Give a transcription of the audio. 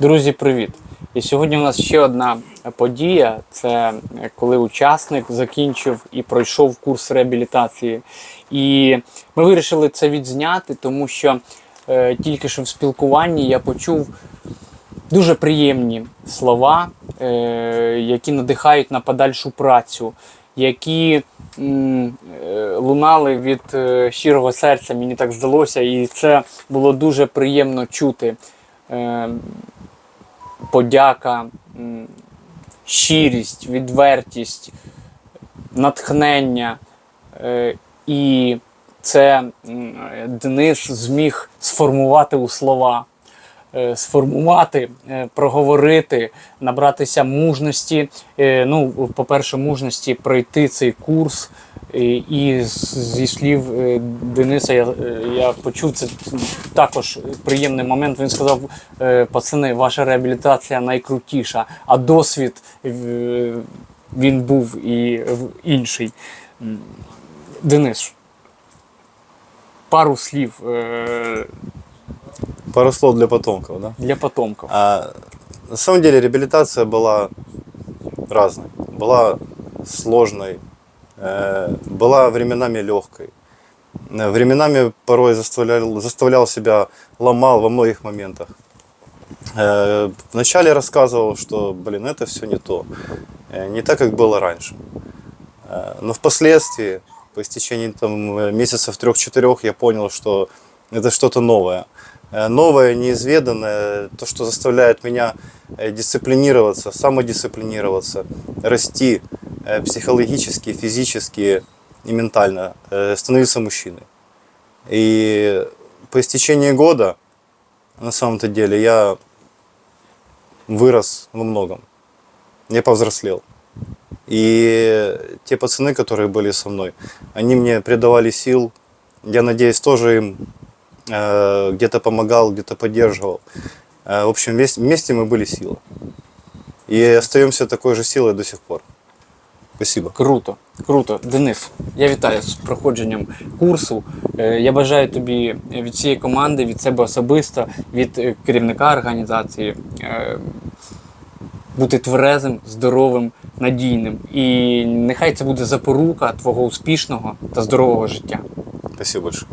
Друзі, привіт! І сьогодні у нас ще одна подія. Це коли учасник закінчив і пройшов курс реабілітації. І ми вирішили це відзняти, тому що е, тільки що в спілкуванні я почув дуже приємні слова, е, які надихають на подальшу працю, які е, лунали від е, щирого серця, мені так здалося, і це було дуже приємно чути. Е, подяка, щирість, відвертість, натхнення. Е, І це Денис зміг сформувати у слова, е, сформувати, е, проговорити, набратися мужності. е, Ну, по-перше, мужності пройти цей курс. І, зі слів е, Дениса я, е, я почув це також приємний момент. Він сказав: е, пацани, ваша реабілітація найкрутіша, а досвід е, він був і інший. Денис, пару слів слов для потомков, да? для потомків. А, на самом деле реабилитация была разной. Была сложной, э, была временами легкой. Э, Временами порой заставлял, заставлял себя, ломал во многих моментах. Э, Вначале рассказывал, что, блин, это все не то. Э, Не так, как было раньше. Э, Но впоследствии, по истечении там, месяцев трех-четырех, я понял, что это что-то новое. Э, Новое, неизведанное, то, что заставляет меня э, дисциплинироваться, самодисциплинироваться, расти э, психологически, физически и ментально, становиться мужчиной. И по истечении года, на самом-то деле, я вырос во многом. Я повзрослел. И те пацаны, которые были со мной, они мне придавали сил. Я надеюсь, тоже им где-то помогал, где-то поддерживал. Э, в общем, весь- вместе мы были сила. И остаемся такой же силой до сих пор. Спасибо. Круто, круто. Денис, я вітаю з проходженням курсу. Е, Я бажаю тобі від цієї команди, від себе особисто, від е, керівника організації е, бути тверезим, здоровим, надійним. І нехай це буде запорука твого успішного та здорового життя. Спасибо большое.